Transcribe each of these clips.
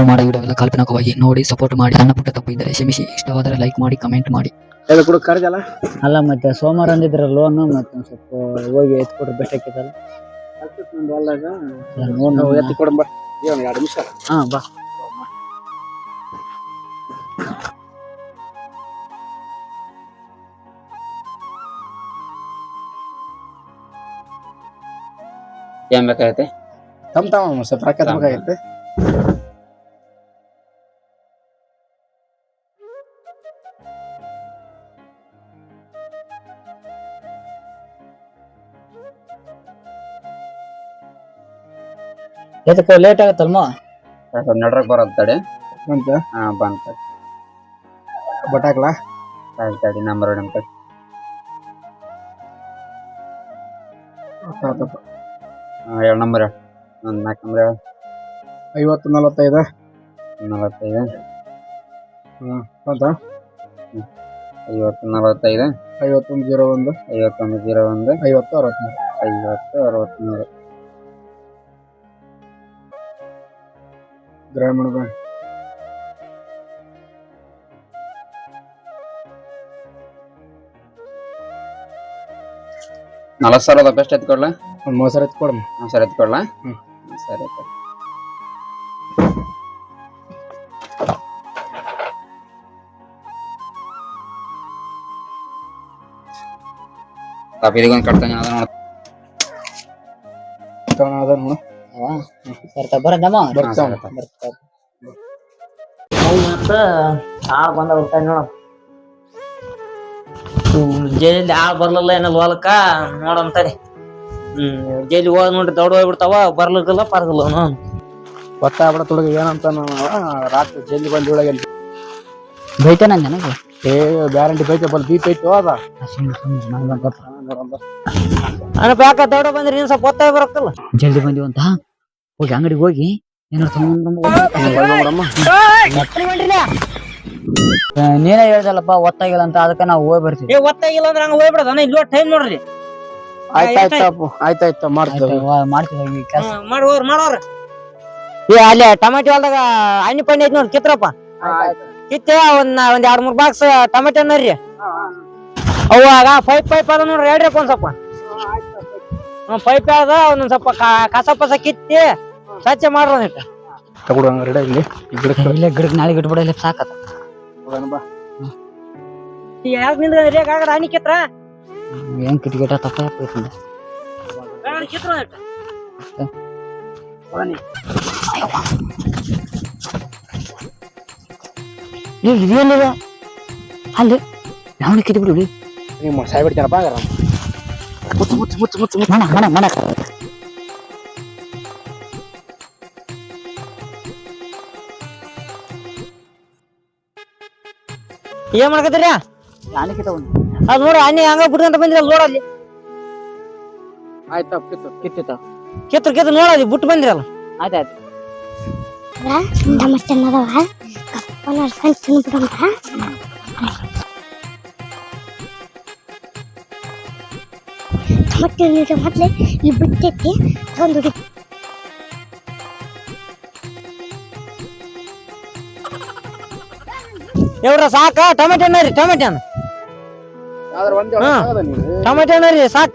ನಾವು ಮಾಡೋ ವಿಡಿಯೋವೆಲ್ಲ ಕಾಲ್ಪನಿಕವಾಗಿ ನೋಡಿ ಸಪೋರ್ಟ್ ಮಾಡಿ ಸಣ್ಣ ಪುಟ್ಟ ತಪ್ಪು ಇದ್ದರೆ ಕ್ಷಮಿಸಿ. ಇಷ್ಟವಾದರೆ ಲೈಕ್ ಮಾಡಿ ಕಮೆಂಟ್ ಮಾಡಿ. ಎಲ್ಲ ಕೂಡ ಕರ್ಜಲ್ಲ ಅಲ್ಲ ಮತ್ತೆ ಸೋಮವಾರ ಅಂದಿದ್ರ ಲೋನ್ ಮತ್ತೆ ಒಂದ್ ಸ್ವಲ್ಪ ಹೋಗಿ ಎತ್ ಕೊಟ್ರೆ ಬೆಸ್ಟ್ ನೋಡ್ ನಾವು ಎತ್ತಿ ಕೊಡಂಬ ಏನು ಎರಡು ನಿಮಿಷ. ಹಾ ಬಾ. ಏನ್ ಬೇಕಾಗೈತೆ? ತಮ್ ತಮ್ಮ ಸ್ವಲ್ಪ ರೊಕ್ಕ ಬೇಕಾಗಿತ್ತು ಎದಕ್ಕೆ ಲೇಟ್ ಆಗತ್ತಲ್ಮ? ಸ್ವಲ್ಪ ನಡ್ರಕ್ ಬರೋದ್ ತಡಿ. ಅಂತ ಹಾ ಬಂತ ಬಟಾಕ್ಲಾ ತಡಿ ತಡಿ ನಂಬರ್ ಅಂತ ಎರಡು ಏಳು ನಂಬರ್ ಒಂದು ನಾಲ್ಕು ನಂಬರ್ ಹೇಳು. ಐವತ್ತು ನಲವತ್ತೈದು. ನಲವತ್ತೈದು. ಹಾಂ ಬಂತ? ಐವತ್ತು ನಲವತ್ತೈದು. ಐವತ್ತೊಂದು ಜೀರೋ ಒಂದು. ಐವತ್ತೊಂದು ಜೀರೋ ಒಂದು. ಐವತ್ತು ಅರವತ್ತ್ಮೂರು ಐವತ್ತು ಅರವತ್ಮೂರು. ಗ್ರಾಮೀಣ ಬ್ಯಾಂಕ್ ನಲವತ್ತು ಸಾವಿರದ ಬೆಸ್ಟ್ ಎತ್ಕೊಡ್ಲ? ಒಂದು ಮೂವತ್ತು ಸಾವಿರ ಎತ್ತಿ ಕೊಡಮ್ಮ ಹ್ಞೂ ಸರಿ ಎತ್ಕೊಡ್ಲ? ಹ್ಮ್. ಸರಿ ಆಯ್ತು ಪಾಪ ಇದಕ್ಕೊಂದು ಕಟ್ತಾನೆ ಅದ ನೋಡ. ತಗೋಣ ನೋಡು. ಬರ್ತಾ ಬರದಮ್ಮ? ಬರ್ತಾವ ಮತ್ತ ಆಳ್ ಬಂದ ಬರ್ತಾನೆ ನೋಡ. ಜೈಲಿ ಆಳ್ ಬರ್ಲಿಲ್ಲ ಏನಲ್ಲ ಹೊಲಕ್ಕ? ನೋಡಂತಾರೆ ಹ್ಮ್ ಜೈಲಿಗೆ ಹೋಗ ನೋಡ್ರಿ ದೌಡ್ ಹೋಗ್ಬಿಡ್ತಾವ ಬರ್ಲಿಕ್ಕಿಲ್ಲ ಪರ್ಗಲ್ಲ ನಾನು ಗೊತ್ತಾಗ್ಬಿಡ ತುಳಗ ಏನಂತ ರಾತ್ರಿ ಜಲ್ದಿ ಬಂದು ಒಳಗೆ ಬೈತಾನ ನನಗೆ? ಏ ಗ್ಯಾರಂಟಿ ಬೈತೆ ಬಲ್ ಬೀಪ್ ಐತಿ ಹೋದ ಅಣ್ಣ ಯಾಕ ದೌಡ ಬಂದ್ರಿ? ನೀನ್ ಸ್ವಲ್ಪ ಒತ್ತಾಯ ಬರಕ್ಕಲ್ಲ. ಜಲ್ದಿ ಬಂದಿವಂತ? ಹೋಗಿ ಅಂಗಡಿಗೆ ಹೋಗಿ ನೀನೇ ಹೇಳ್ದಲ್ಲಪ್ಪ ಒತ್ತಾಗಿಲ್ಲ ಅಂತ ಅದಕ್ಕೆ ನಾವು ಹೋಗಿ ಬರ್ತೀವಿ. ಏ ಒತ್ತಾಗಿಲ್ಲ ಅಂದ್ರೆ ಹಂಗ ಹೋಗ್ಬಿಡದ ಅಣ್ಣ ಇಲ್ಲಿ ಟೈಮ್ ನೋಡ್ರಿ. ಆಯ್ತಾಯ್ತಪ್ಪ ಆಯ್ತಾಯ್ತು ಮಾಡ್ತೇವೆ. ಮಾಡ್ತೀವಿ ಕೆಲಸ. ಮಾಡೋರ್ ಮಾಡೋರ್ ಏ ಅಲ್ಲಿ ಟಮಾಟಿ ಹೊಲ್ದಾಗ ಹಣ್ಣು ಪಣ್ಣಿ ಐತಿ ನೋಡಿ ಕಿತ್ರಪ್ಪ ಕಿತ್ತೆ ಒಂದ್ ಒಂದ್ ಎರಡ್ ಮೂರ್ ಬಾಕ್ಸ್ ಟಮಾಟಿ ಅನ್ನೋರಿ ರೀ ಅವಾಗ ಪೈಪ್ ಪೈಪ್ ಅದ ನೋಡ್ರಿ ಹೇಳ್ರಿ ಒಂದ್ ಸ್ವಲ್ಪ. ಪೈಪ್ ಅದ ಒಂದೊಂದ್ ಸ್ವಲ್ಪ ಕಸ ಪಸ ಕಿತ್ತಿ ಸ್ವಚ್ಛ ಮಾಡ್ರಿ ಒಂದಿಟ್ಟು ತಗೊಡು ಹಂಗ ರೆಡಿ ಇಲ್ಲಿ. ಈ ಗಿಡಕ್ಕೆ ಇಲ್ಲೇ ಗಿಡಕ್ಕೆ ನಾಳೆ ಗಿಟ್ಬಿಡ ಇಲ್ಲಿ ಸಾಕತ್ತ ಹೋಗೋಣ ಬಾ. ಯಾಕೆ ನಿಂದ್ರಿ ಆಗಡ ಹಣ್ಣಿ ಕಿತ್ರ? ಏನ್ ಕಿಟಕಿಟ ತಪ್ಪ ಹಾಕೈತಿ ಕಿತ್ರ ಒಂದಿಟ್ಟು ಇದೇನಿದ ಅಲ್ಲಿ. ನಾವು ಕಿತ್ ಬಿಡು ನೀವು ಸಾಯ್ಬಿಡ್ತೀನಪ್ಪ ಹಂಗಾರ ಮುಚ್ಚು ಮುಚ್ಚು ಮುಚ್ಚು ಮುಚ್ಚು ಮುಚ್ಚು. ಮಣ ಮಣ ಮಣ ಏನ್ ಮಾಡ್ಕತ್ತೀರಿ? ನಾನು ಕಿತ್ತ ಒಂದು ಅದ್ ನೋಡ್ರಿ ಹಣ್ಣಿ ಹಂಗ ಬಂದಿರ ಬಂದ್ರಿ ಅಲ್ಲಿ. ನೋಡಲ್ಲಿ ಆಯ್ತಪ್ಪ ಕಿತ್ತು ಕಿತ್ತು ನೋಡ ಅಲ್ಲಿ ಬಿಟ್ಟು ಬಂದ್ರಲ್ಲ. ಆಯ್ತಾಯ್ತು ಟಮಟೆ ಅನ್ನದವ ಕಪ್ಪನ ನಡ್ಸ್ಕೊಂಡ್ ತಿನ್ಬಿಡಂತ. ಟಮಟೆ ನೀರು ಮೊದ್ಲೆ ಇಲ್ಲಿ ಬಿಟ್ಟೈತಿ ಒಂದು ಇವ್ರ ಸಾಕ? ಟೊಮೆಟೊ ಹಣ್ಣ ರೀ ಟೊಮೆಟೊ ಹಣ್ಣು ಆದ್ರೆ ಒಂದೇ ಹಾ. ಆಗದ ನೀನು? ಟೊಮೆಟೊ ಹಣ್ಣ ರೀ ಸಾಕ.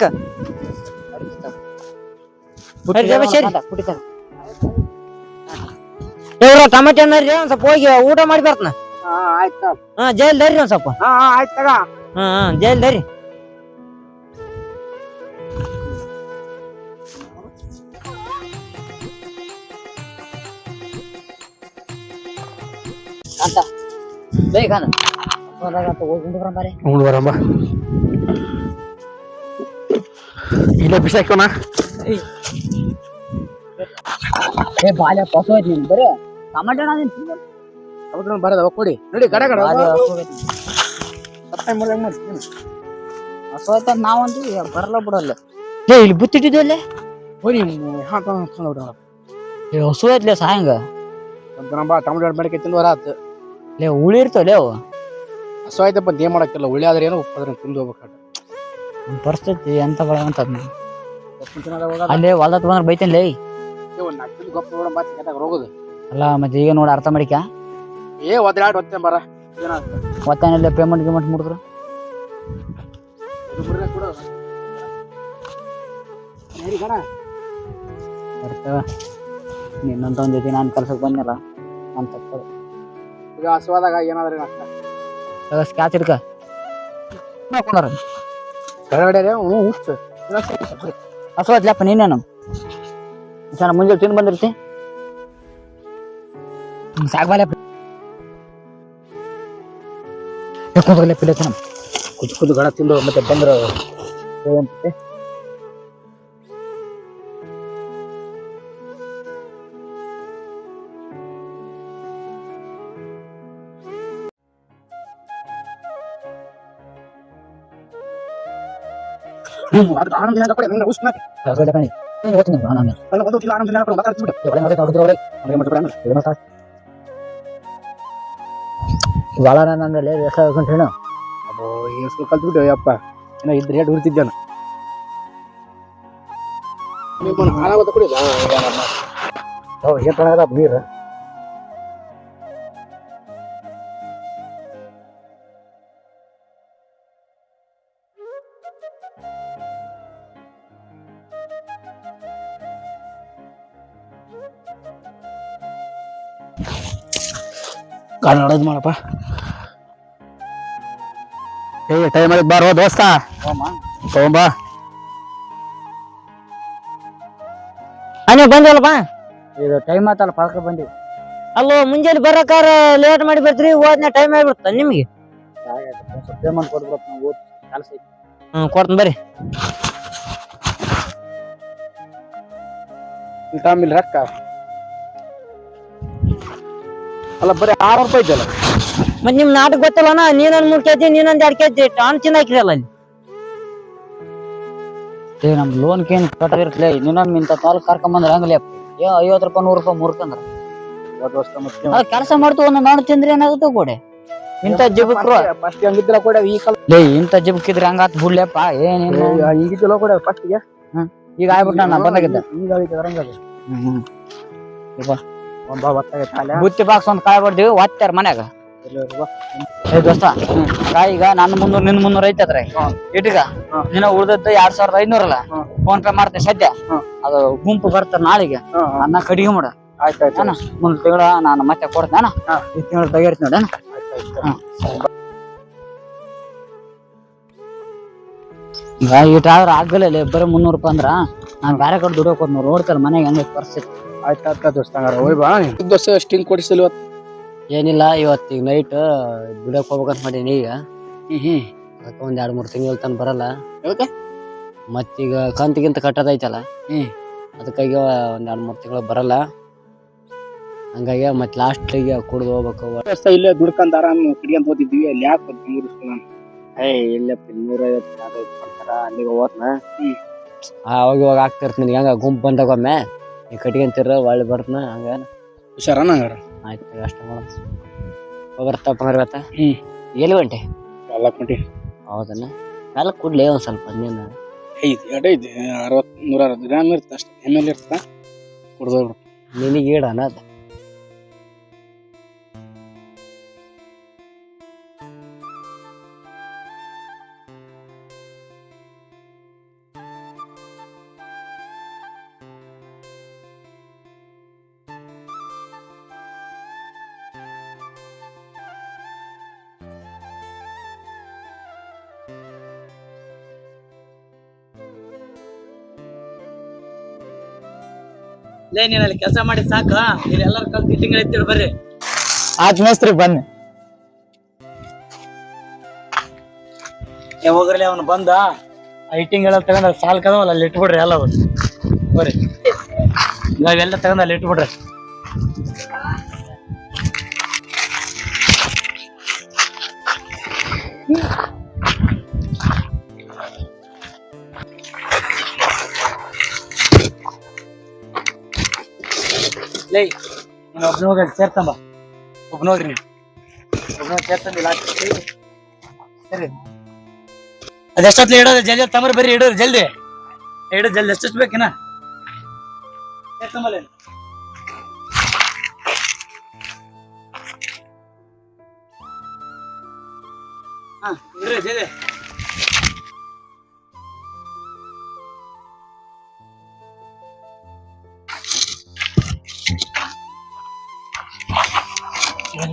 ಸರಿ, ಸರಿ, ಸರಿ. ಇವ್ರ ಟೊಮೆಟೊ ಹಣ್ಣ ರೀ ಒಂದ್ ಸ್ವಲ್ಪ ಹೋಗಿ ಊಟ ಮಾಡಿ ಬರ್ತನ. ಹಾ ಜೈಲ್ ದರಿ ಒಂದ್ ಸ್ವಲ್ಪ. ಹಾ ಹಾ ಆಯ್ತು ತಗ. ಹಾ ಹಾ ಜೈಲ್ ದರಿ ಅಂತ. ಬೇಗ ಹೋಗಿ ಉಂಡು ಬರಂಬಾರೆ ಉಂಡು ಬರಮ್ಮ ಇಲ್ಲೇ ಬಿಸಾಕೋಣ ಏ ಬಾಲ್ಯ ಪಸು ಐತಿ ನೀನು ಬರೀ. ಟಮಾಟೆ ಹಣ್ಣು ಬರೋದವ ಕೊಡಿ ನೋಡಿ ಗಡ ಗಡ ಹಸು ಅಂತ ನಾವಂತೂ ಬರಲ್ಲ ಬಿಡಲ್ಲ ಏ ಇಲ್ಲಿ ಬುತ್ತಿಟ್ಟಿದ್ದು ಅಲ್ಲೇ? ಹೋಗಿ ಹಾ ಹಸು ಐತ್ಲೆ ಸಾಯಂಗ? ಬಾ ಟಮಾಟೋ ಬೆಳಗ್ಗೆ ತಿಂದು ವರ ಆತು. ಲೇ ಹುಳಿ ಇರ್ತಾವಲೇ ಅವು. ಹಸು ಆಯ್ತಪ್ಪ ಏನ್ ಮಾಡಕ್ಕಿಲ್ಲ? ಉಳಿ ಆದ್ರೆ ಏನು ಉಪ್ಪು ಅದ್ರ ತಿಂದು ಹೋಗ್ಬೇಕು ನಮ್ ಪರಿಸ್ಥಿತಿ ಎಂತ ಅಂತ ಅಲ್ಲೇ ಹೊಲ್ದ ಬಂದ್ರೆ ಬೈತೇನ್ಲೇ ನಾಲ್ಕು ತಿಂದು ಗೊಪ್ಪ ನೋಡ ಮತ್ತೆ ಹೋಗೋದು. ಅಲ್ಲ ಮತ್ತೆ ಈಗ ನೋಡಿ ಅರ್ಥ ಮಾಡಿಕ ಏ ಒದ್ರಾಡ್ ಒತ್ತೆ ಬರ. ಏನಾಗ್ತದೆ ಒತ್ತಾನೆಲ್ಲ ಪೇಮೆಂಟ್ ಗಿಮೆಂಟ್ ಮುಡಿದ್ರು? ಬರ್ತವ. ನಿನ್ನಂತ ಒಂದು ಜೊತೆ ನಾನು ಕೆಲ್ಸಕ್ಕೆ ಬಂದಿಲ್ಲ ನಾನು ತಪ್ಪದು. ಈಗ ಹಸುವಾದಾಗ ಏನಾದ್ರೆ ಸ್ಕ್ಯಾಚ್ ಹಿಡ್ಕ. ನೋಡ್ಕೊಂಡಾರ ಕೆಳಗಡೆ ಹ್ಞೂ ಹುಚ್ಚು. ಹಸುವತ್ಲಪ್ಪ ನೀನೇನು ಸಣ್ಣ ಮುಂಜಾನೆ ತಿಂದು ಬಂದಿರ್ತಿ. ಸಾಕ್ಬಾಲೆ ಕುಂದ್ರಲೆ ಪಿಲೆ ತಿನ್ನ ಕುದ್ದು ಕುದ್ದು ಗಣ ತಿಂದು ಮತ್ತೆ ಬಂದ್ರ. ಭಾಳ ನಂದಲ್ಲಿ ಎಷ್ಟು ಹೇಳು ಅಬ್ಬೋ ಎಷ್ಟು ಕಲ್ತ್ಬಿಟ್ಟು ಯಪ್ಪ ಏನೋ ಇದ್ರೆ ರೇಟ್ ಹುಡ್ತಿದ್ದಾನ ನಿಮ್ಮನ್ನ ಹಾಳಾಗೋದ ಕುಡಿದ ಏನ್ ನೀರು ಗಾಡಿ ನಡೆದ್ ಮಾಡಪ್ಪ. ಏ ಟೈಮ್ ಆಗಿ ಬಾರೋ ದೋಸ್ತ. ತಗೊಂಬಾ. ನೀವು ಬಂದಿಲ್ಲಪ್ಪ ಇದು ಟೈಮ್ ಆತಲ್ಲ ಪಾಲ್ಕ ಬಂದಿ. ಅಲ್ಲೋ ಮುಂಜಾನೆ ಬರಕಾರ ಲೇಟ್ ಮಾಡಿ ಬರ್ತೀರಿ ಹೋದ್ನ ಟೈಮ್ ಆಗ್ಬಿಡ್ತ ನಿಮಗೆ? ಪೇಮೆಂಟ್ ಕೊಡ್ಬಿಡಪ್ಪ ನಾವು ಓದ್ ಕೆಲಸ ಐತಿ. ಹ್ಮ್ ಕೊಡ್ತೀನಿ ಬರ್ರಿ. ಆಮೇಲೆ ರೊಕ್ಕ? ಅಲ್ಲ ಬರೀ ಆರು ರೂಪಾಯಿ ಇದೆಯಲ್ಲ ಮತ್ ನಿಮ್ ನಾಟಕ ಗೊತ್ತಲ್ಲನ? ನೀನೊಂದ್ ಮೂರ್ ಕೆಜಿ ನೀನೊಂದ್ ಎರಡ್ ಕೆಜಿ ಟಾನ್ ಚಿನ್ನ ಹಾಕಿರಲ್ಲ ಅಲ್ಲಿ. ಏ ನಮ್ ಲೋನ್ ಕೇನ್ ಕಟ್ಟಿರ್ತ್ಲೆ ನೀನೊಂದ್ ಇಂಥ ತಾಲ್ ಕರ್ಕೊಂಬಂದ್ರ ಹಂಗಲೇ ಏ ಐವತ್ ರೂಪಾಯಿ ನೂರು ರೂಪಾಯಿ ಮುರ್ಕಂದ್ರ. ಮತ್ತೆ ಅದ್ ಕೆಲಸ ಮಾಡ್ತು ಒಂದು ನಾನು ತಿಂದ್ರೆ ಏನಾಗುತ್ತೆ ಗೋಡೆ. ಇಂತ ಜಿಬಕ್ರು ಫಸ್ಟ್ ಹಂಗಿದ್ರ ಕೂಡ ಈ ಕಾಲ ಲೇ ಇಂಥ ಜಿಬಕ್ಕಿದ್ರೆ ಹಂಗಾತ್ ಬುಡ್ಲೆಪ್ಪ ಏನೇನು ಈಗಿದ್ದಿಲ್ಲ ಕೂಡ ಫಸ್ಟ್ಗೆ ಈಗ ಆಗ್ಬಿಟ್ಟ ನಾನು ಬಂದಾಗಿದ್ದೆ. ಈಗ ಹ್ಮ್ ಬರಂಗದ ಅಲ್ಲ ಬುತ್ತಿ ಬಾಕ್ಸ್ ಒಂದ್ ಕಾಯಿ ಕೊಡ್ತೀವಿ ಒತ್ತಾರ ಮನ್ಯಾಗ. ಏ ದೋಸ್ತ ಕಾಯಿ ಈಗ ನನ್ನ ಮುನ್ನೂರ್ ನಿನ್ ಮುನ್ನೂರ್ ಐತತ್ರ ಇಟ್ಗ ನಿನ್ನ ಉಳ್ದದ್ದು ಎರಡ್ ಸಾವಿರದ ಐನೂರಲ್ಲ ಫೋನ್ ಪೇ ಮಾಡ್ತೇನೆ ಸದ್ಯ? ಅದು ಗುಂಪು ಬರ್ತಾರ ನಾಳೆಗೆ. ಅನ್ನ ಕಡಿಗೆ ಮಾಡ. ಆಯ್ತಾಯ್ತು ಮುಂದ್ ತಿಂಗಳ ನಾನು ಮತ್ತೆ ಕೊಡ್ತೇನ ಈ ತಿಂಗಳ ತೆಗಿರ್ತೀನಿ ನೋಡೇನ ಈಗ ಇಟ್ಟಾದ್ರ ಆಗಲ್ಲ ಬರೀ ಮುನ್ನೂರು ರೂಪಾಯಿ ಅಂದ್ರ ನಾನ್ ಬೇರೆ ಕಡೆ ದುಡಿಯೋಕ್ ನೋಡ್ತಾರ ಮನೆಗೆ ಹೆಂಗ್ ಪರಿಸ್ಥಿತಿ. ಆಯ್ತಾ ಆಯ್ತು ದೋಸ್ತ ಹಂಗಾರ ಹೋಯ್ ಬಾ ದೋಸ್ತ ಸ್ಟಿಂಗ್ ಕೊಡಿಸಲು ಇವತ್ತು ಏನಿಲ್ಲ ಇವತ್ತು ನೈಟ್ ದುಡಿಯಕ್ ಹೋಗ್ಬೇಕಂತ ಮಾಡೀನಿ ಈಗ. ಅದಕ್ಕೆ ಒಂದ್ ಎರಡ್ ಮೂರ್ ತಿಂಗಳ ತನಕ ಬರಲ್ಲ. ಯಾಕೆ? ಮತ್ತೀಗ ಕಂತಿಗಿಂತ ಕಟ್ಟೋದೈತಲ್ಲ ಹ್ಞೂ ಅದಕ್ಕಾಗಿ ಒಂದ್ ಎರಡ್ ಮೂರ್ ತಿಂಗಳು ಬರಲ್ಲ. ಹಂಗಾಗಿ ಮತ್ತೆ ಲಾಸ್ಟಿಗೆ ಕುಡ್ದು ಹೋಗ್ಬೇಕು. ದೋಸ್ತ ಇಲ್ಲೇ ದುಡ್ಕಂತ ಆರಾಮ್ ಕಡಿಯಂತ ಓದಿದ್ವಿ ಅಲ್ಲಿ ಯಾಕೆ ಮೂರು ಏ ಇಲ್ಲಪ್ಪ ನೂರೈವತ್ತು ನೂರೈವತ್ತು ಕೊಡ್ತಾರ ಅಲ್ಲಿಗೆ ಹೋತ್ನ ಅವಾಗ ಇವಾಗ ಆಗ್ತಿರ್ತೀನಿ ಹೆಂಗ ಗುಂಪು ಬಂದಾಗ ನೀ ಕಟ್ಕೊಂತಿರ ಒಳ್ಳೆ ಬರ್ತನ ಹಂಗ? ಹುಷಾರನ ಹಂಗಾರ? ಆಯ್ತು ಅಷ್ಟ ಮಾಡ. ಬರ್ತಪ್ಪ ಇವತ್ತ. ಹ್ಞೂ ಎಲ್ಲಿ ಗಂಟೆ ಎಲ್ಲ ಗಂಟೆ ಹೌದನ್ನ ನಾಲ್ಕು ಕೂಡಲೇ ಒಂದು ಸ್ವಲ್ಪ ನೀನು ಐದು ಎರಡು ಐದು ಅರವತ್ತು ನೂರ ಅರವತ್ತು ಗ್ರಾಮ್ ಇರ್ತದೆ ಅಷ್ಟೇ. ಎಂ ಎಲ್ ಇರ್ತಾ? ಕುಡ್ದು ನಿನಗೆ ಈಡ ಅನ್ನೋದು ಲೇ ನೀನ್ ಅಲ್ಲಿ ಕೆಲಸ ಮಾಡಿ ಸಾಕ? ಇಲ್ಲಿ ಎಲ್ಲರೂ ಕಲ್ತು ಇಟ್ಟಿಂಗ್ ಐತಿರಿ ಬರ್ರಿ. ಆತ್ ಮೇಸ್ತ್ರಿ ಬನ್ನಿ. ಏ ಹೋಗ್ರಿ ಅವನು ಬಂದ. ಐಟಿಂಗ್ ಎಲ್ಲ ತಗೊಂಡ್ ಸಾಲ್ ಕದವಲ್ಲ ಅಲ್ಲಿ ಇಟ್ಬಿಡ್ರಿ ಎಲ್ಲ ಬರ್ರಿ. ಇವಾಗೆಲ್ಲ ತಗೊಂಡ್ ಅಲ್ಲಿ ಇಟ್ಬಿಡ್ರಿ. ಏಯ್ ನೀನು ಒಬ್ನ ಹೋಗಿ ಸೇರ್ತಂಬ ಒಬ್ನ ಹೋಗ್ರಿ ನೀವು ಒಬ್ನ ಸೇರ್ತಂದು ಇಲ್ಲ ಸರಿ. ಇಡೋದು? ಜಲ್ದಿ ತಮರ್ ಬರ್ರಿ ಇಡೋರು ಜಲ್ದಿ. ಇಡೋದು ಜಲ್ದಿ ಎಷ್ಟೆಷ್ಟು ಬೇಕಿನ ಸೇರ್ತಂಬಲ್ಲ ಹಾಂ, ಇಡ್ರಿ, ಜಲ್ದಿ.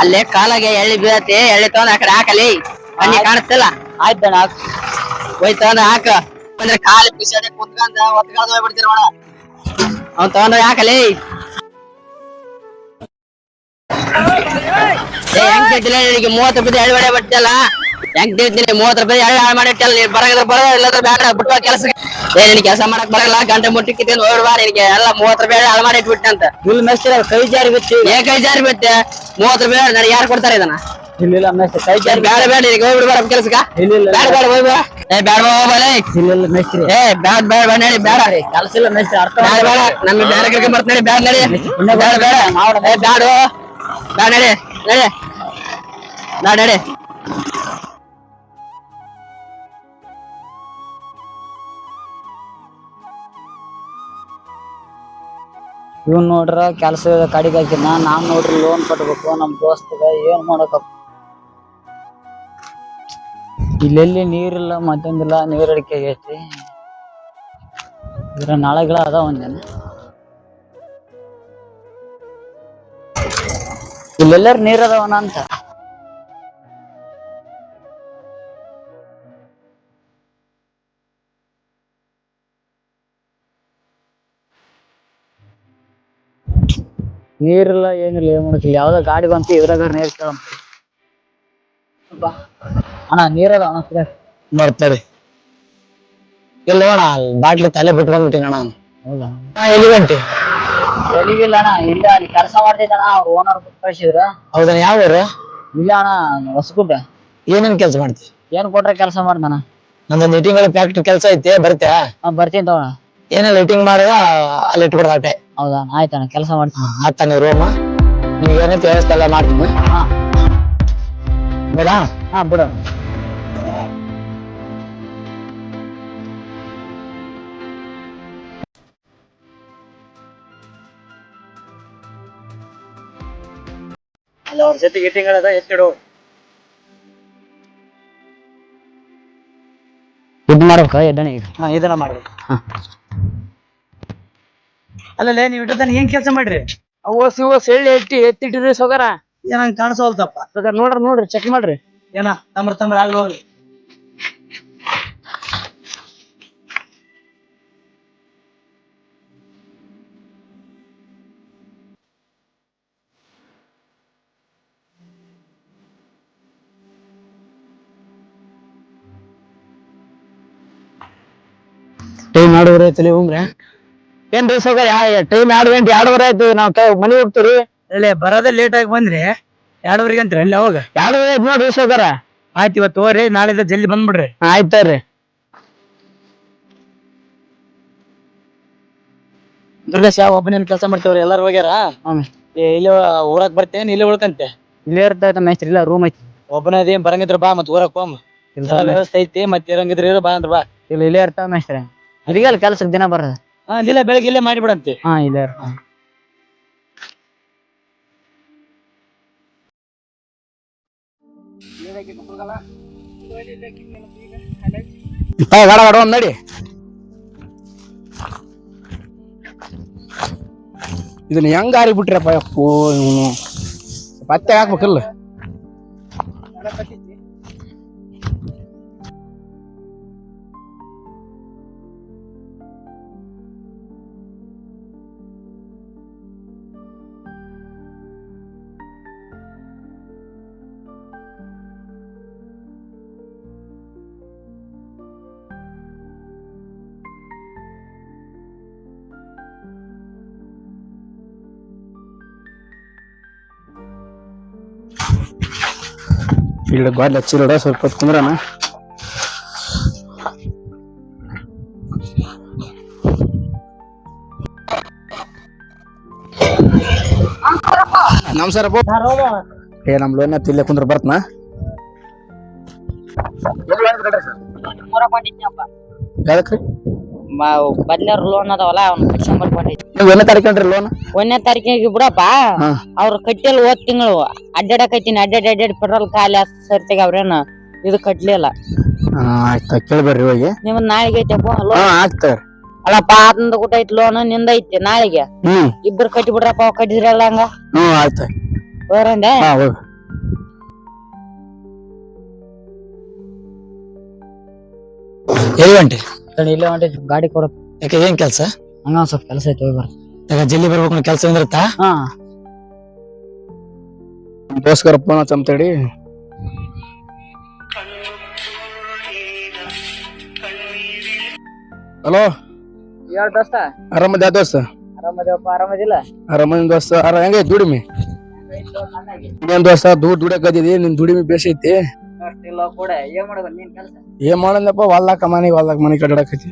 ಅಲ್ಲೇ ಕಾಲಾಗೆ ಎಳ್ಳಿ ಬೀಳತ್ತೆ ಎಳ್ಳಿ ತಗೊಂಡ್ ಆ ಕಡೆ ಹಾಕಲಿ ಅಲ್ಲಿ ಕಾಣಿಸ್ತಿಲ್ಲ ಆಯ್ತಣ್ಣ ಹಾಕ್ ತಗೊಂಡ್ ಹಾಕ. ಅಂದ್ರೆ ಕಾಲು ಪಿಸಾಡಿ ಕುತ್ಕೊಂಡ ಒತ್ಕೊಂಡ್ ಹೋಗ್ಬಿಡ್ತೀರ ನೋಡ. ಅವ್ನ್ ತಗೊಂಡ್ ಹಾಕಲಿ. ಹೆಂಗ್ ಕಟ್ಟಿಲ್ಲ ನಿನಗೆ ಮೂವತ್ತು ಬಿದ್ದು ಎಳ್ಳಿ ಹೊಡೆ ಬಿಟ್ಟಲ್ಲ. ಹೆಂಗ್ ತಿಂತೀನಿ ಮೂವತ್ತು ರೂಪಾಯಿ ಎಳ್ಳಿ ಹಾಳು ನೀ ನೀನ್ ಬರಗಿದ್ರೆ ಬರ ಇಲ್ಲದ್ರ ಬೇಡ ಬಿಟ್ಟು ಕೆಲಸ ಏ ನಿನ್ ಕೆಲಸ ಮಾಡಕ್ ಬರಲ್ಲ ಗಂಟೆ ಮುಟ್ಟಿ ಕಿತ್ತೀನಿ ನೋಡ್ಬಾ ನಿನಗೆ. ಎಲ್ಲ ಮೂವತ್ತು ರೂಪಾಯಿ ಹಾಳು ಮಾಡಿ ಅಂತ. ಫುಲ್ ಮೇಸ್ತ್ರಿ ಕೈ ಜಾರಿ ಬಿಚ್ಚಿ ಏ ಕೈ ಜಾರಿ ಬಿತ್ತೆ ಮೂವತ್ತು ರೂಪಾಯಿ ನನಗೆ ಯಾರು ಕೊಡ್ತಾರೆ ಇದನ್ನ? ಇಲ್ಲ ಕೈ ಜಾರಿ ಬೇಡ ಬೇಡ ನಿನಗೆ ಹೋಗ್ಬಿಡು ಬರ ಕೆಲ್ಸಕ್ಕ. ಇಲ್ಲ ಬೇಡ ಬೇಡ ಹೋಗ್ಬ ಏ ಬೇಡ ಹೋಗ್ಬಲೆ ಇಲ್ಲ ಇಲ್ಲ ಏ ಬೇಡ ಬೇಡ ಬೇಡ ನಡಿ ಬೇಡ. ಕೆಲಸ ಇಲ್ಲ ಅರ್ಥ ಬೇಡ ಬೇಡ ನಮ್ಮ ಬೇರೆ ಕರ್ಕೊಂಡ್ ಬರ್ತ ಬೇಡ ನಡಿ. ಬೇಡ ಬೇಡ. ಬೇಡ ಬೇಡ ನಡಿ. ನಡಿ. ಇವ್ನ್ ನೋಡ್ರ ಕೆಲಸ ಕಡಿಗೆ ಹಾಕಿನ ನಾನ್ ನೋಡ್ರಿ ಲೋನ್ ಕಟ್ಬೇಕು, ನಮ್ ದೋಸ್ತಗ ಏನ್ ಮಾಡಕ ಇಲ್ಲೆಲ್ಲಿ ನೀರಿಲ್ಲ, ಮತ್ತೊಂದಿಲ್ಲ, ನೀರ್ ಅಡಿಕೆ ಆಗೈತಿ ಇದ್ರ ನಾಳೆಗಳ ಅದ ಒಂದೇನ. ಇಲ್ಲೆಲ್ಲರ ನೀರ್ ಅದಾವನ ಅಂತ? ನೀರಿಲ್ಲ ಏನಿಲ್ಲ ಏನ್ ಮಾಡಕ್ಕಿಲ್ಲ ಯಾವ್ದೋ ಗಾಡಿ ಬಂತು ಇದ್ರಾಗ ನೀರ್ ಅಣ್ಣ ನೀರದ ಅಣ್ಣ ಬರ್ತಾರೆ ಇಲ್ಲ ಅಣ್ಣ ಬಾಟ್ಲಿ ತಲೆ ಬಿಟ್ಕೊಂಡ್ಬಿಟ್ಟಿನ ಅಣ್ಣ. ಹೌದಾ? ಎಲ್ಲಿ ಗಂಟೆ ಎಲ್ಲಿಗಿಲ್ಲ ಅಣ್ಣ ಇಲ್ಲ ಅಲ್ಲಿ ಕೆಲಸ ಮಾಡ್ತಿದ್ದಣ್ಣ ಅವ್ರ ಓನರ್ ಬಿಟ್ಟು ಕಳ್ಸಿದ್ರ. ಹೌದಾ ಯಾವ ಊರು? ಇಲ್ಲ ಅಣ್ಣ ಹೊಸಗುಡ್ಡ ಏನೇನ್ ಕೆಲಸ ಮಾಡ್ತಿ? ಏನ್ ಕೊಟ್ರೆ ಕೆಲಸ ಮಾಡ್ದಣ ನಂದೊಂದು ಮೀಟಿಂಗ್ ಫ್ಯಾಕ್ಟ್ರಿ ಕೆಲಸ ಐತೆ ಬರ್ತೆ ಹಾ ಬರ್ತೀನಿ ತಗೋಣ ಏನೇ ಲೈಟಿಂಗ್ ಮಾಡಿದ ಅಲ್ಲಿ ಇಟ್ಬಿಡ್ದ ಹೌದಾ? ಆಯ್ತಣ್ಣ ಕೆಲಸ ಮಾಡ್ತೀನಿ ಆತ ರೂಮ್ ನಿಮ್ಗೆ ಏನೈತೆ ವ್ಯವಸ್ಥೆ ಎಲ್ಲ ಮಾಡ್ತೀನಿ. ಹಾ. ಬೇಡ ಹಾ ಬಿಡು. ಅಲ್ಲ ಅವ್ರ ಜೊತೆ ಗೀಟಿಂಗ್ ಅದ ಎತ್ತಿಡು ಇದು ಮಾಡ್ಬೇಕಾ ಎಡ್ಡನೆ ಈಗ? ಹಾ ಇದನ್ನ ಮಾಡ್ಬೇಕು. ಅಲ್ಲಲ್ಲೇ ನೀವ್ ಇಟ್ಟದನ್ನ ಏನ್ ಕೆಲಸ ಮಾಡ್ರಿ? ಅವ ಸಿವ ಸೆಳ್ಳಿ ಎತ್ತಿ ಎತ್ತಿಟ್ಟಿದ್ರಿ ಸೋಗರ? ಏನಂಗ್ ಕಾಣಿಸೋಲ್ತಪ್ಪ ಸೋಗರ್ ನೋಡ್ರಿ ನೋಡ್ರಿ ಚೆಕ್ ಮಾಡ್ರಿ. ಏನ ತಮ್ರ ತಮ್ರ ಆಗ ಹೋಗ್ರಿ. ಟೈಮ್ ಮಾಡಿದ್ರೆ ತಲೆ ಹೋಗ್ರೆ ಏನ್ರಿ ಸೌಕರ್ಯ ಟೈಮ್ ಎರಡು ಗಂಟೆ ಎರಡುವರೆ ಆಯ್ತು. ನಾವ್ ಮನಿ ಹೋಗ್ತೀವಿ ಅಲ್ಲೇ ಬರೋದೇ ಲೇಟ್ ಆಗಿ ಬಂದ್ರಿ. ಎರಡೂವರೆಗೆ ಅಂತೀರಿ? ಅಲ್ಲಿ ಅವಾಗ ಎರಡುವರೆ ಆಯ್ತು ನೋಡ್ರಿ ಸೌಕರ ಆಯ್ತು ಇವತ್ತು ಹೋಗ್ರಿ. ನಾಳೆದ ಜಲ್ದಿ ಬಂದ್ಬಿಡ್ರಿ. ಆಯ್ತಾರ್ರಿ ಯಾವ ಒಬ್ಬನೇನ್ ಕೆಲಸ ಮಾಡ್ತೇವ್ರಿ? ಎಲ್ಲಾರು ಹೋಗ್ಯಾರ? ಏ, ಇಲ್ಲಿ ಊರಕ್ ಬರ್ತೇನ್ ಇಲ್ಲಿ ಉಳ್ಕಂತೆ? ಇಲ್ಲೇ ಇರ್ತೈತೆ ಮೇಸ್ತ್ರಿ ಇಲ್ಲ ರೂಮ್ ಐತಿ. ಒಬ್ಬನೇ ಅದೇನ್ ಬರಂಗಿದ್ರ ಬಾ ಮತ್ ಊರಕ್ ಹೋಮ್. ಎಲ್ಲ ವ್ಯವಸ್ಥೆ ಐತಿ ಮತ್ತೆ ಇರಂಗಿದ್ರ ಇರು ಬಾ ಅಂದ್ರ ಬಾ. ಇಲ್ಲ ಇಲ್ಲೇ ಇರ್ತಾವ ಮೇಸ್ತ್ರಿ. ಅದಕ್ಕೆ ಅಲ್ಲಿ ಕೆಲ್ಸಕ್ಕೆ ದಿನ ಬರೋದು. ಹಾ ಇಲ್ಲ ಬೆಳಗ್ಗೆ ಇಲ್ಲೇ ಮಾಡಿಬಿಡಂತೆ. ಹಾ ಇಲ್ಲೇ ಇರ್ತಾವ ಗಾಡ ಗಾಡ ಒಂದ್ ನಡಿ. ಇದನ್ನ ಹೆಂಗ್ ಆರಿ ಬಿಟ್ರಪ್ಪ ಯಪ್ಪೋ ಇವನು. ಪತ್ತೆ ಹಾಕ್ಬೇಕಲ್ಲ. ಇಲ್ಲಿ ಗಾಡಿ ಹಚ್ಚಿರೋಡ ಸ್ವಲ್ಪ ಹೊತ್ತು ಕುಂದ್ರಣ. ನಮಸ್ಕಾರ ಏ ನಮ್ ಲೋನ್ ತಿಲ್ಲ ಕುಂದ್ರ ಬರ್ತನ? ಯಾವ್ದಕ್ರಿ? ಬದ್ಲಾರ ಲೋನ್ ಅದಾವಲ್ಲ ಅವ್ನ ಕಟ್ಸ್ಕೊಂಡ್ ಬರ್ಕೊಂಡಿದ್ದೆ ನೀವು ಲೋನ್ ಒಂದನೇ ತಾರೀಕಿಗೆ ಬಿಡಪ್ಪ. ಹಾ. ಅವ್ರು ಕಟ್ಟಿಲ್ಲ ಹೋದ್ ತಿಂಗಳು. ಅಡ್ಡಾಡಕೈತೀನಿ ಅಡ್ಡಾಡ್ ಅಡ್ಡಾಡ್ ಪೆಟ್ರೋಲ್ ಖಾಲಿ ಆತ್ ಸರ್ತಿಗೆ ಅವ್ರೇನ ಇದು ಕಟ್ಲಿಲ್ಲ. ಆಯ್ತಾ ಕೇಳ್ಬರ್ರಿ ಹೋಗಿ ನಿಮ್ ನಾಳೆಗೆ ಐತಪ್ಪ ಹಾ ಲೋನ್ ಆಗ್ತಾರ ಅಲ್ಲಪ್ಪ ಆತಂದ ಊಟ ಐತಿ ಲೋನ್ನಿಂದ ಐತಿ ನಾಳೆಗೆ. ಹ್ಮ್. ಇಬ್ರು ಕಟ್ಟಿ ಬಿಡ್ರಪ್ಪ ಅವ್ ಕಟ್ಟಿದ್ರಲ್ಲ ಹಂಗ? ಹ್ಮ್ ಆಯ್ತಾ ಹಾ ಹೋಗಿ. ಎಲ್ಲಿ ಹೊಂಟಿ? ಇಲ್ಲೇ ಹೊಂಟಿ ಗಾಡಿ ಕೊಡಪ್ಪ. ಯಾಕೆ ಏನ್ ಕೆಲ್ಸ? ಹಂಗ ಒಂದ್ ಸ್ವಲ್ಪ ಕೆಲಸ ಐತಿ ಹೋಗಿ ಬರ್ ಯಾಕ ಜಲ್ದಿ ಬರ್ಬೇಕು ಕೆಲಸ ಏನಿರುತ್ತಾ ಹಾ. ದೋಸ್ಕರ ಫೋನ್ ಹಚ್ಚಂತೇಳಿ ಹಲೋ? ಹೇಳ್ ದೋಸ್ತ? ಆರಾಮದ ದೋಸ್ತ? ಆರಾಮದೇವಪ್ಪ ಆರಾಮದಿಲ್ಲ? ಆರಾಮದ ದೋಸ್ತ. ಆರ ಹೆಂಗೆ ದುಡಿಮಿ? ಏನ್ ದೋಸ್ತ ದೂರ ದುಡಕದಿದಿ ನಿನ್ ದುಡಿಮಿ ಬೇಸೈತಿ ಇಲ್ಲ ಕೂಡ ಏನ್ ಮಾಡೋದು ನೀನ್ ಕೆಲಸ? ಏನ್ ಮಾಡಂದಪ್ಪ ಹೊಲ್ದಾಕ ಮನೆಗೆ ಹೊಲ್ದಾಕ ಮನೆ ಕಡ್ಡಾಡಕತಿ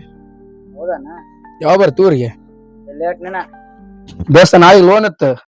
ಹೌದಾನ? ಯಾವ ಬರ್ತೀವ್ರಿಗೆ ಲೇಟ್ ನಿನ? ದೋಸ್ತ ನಾಳೆ ಲೋನ್ ಇತ್ತು.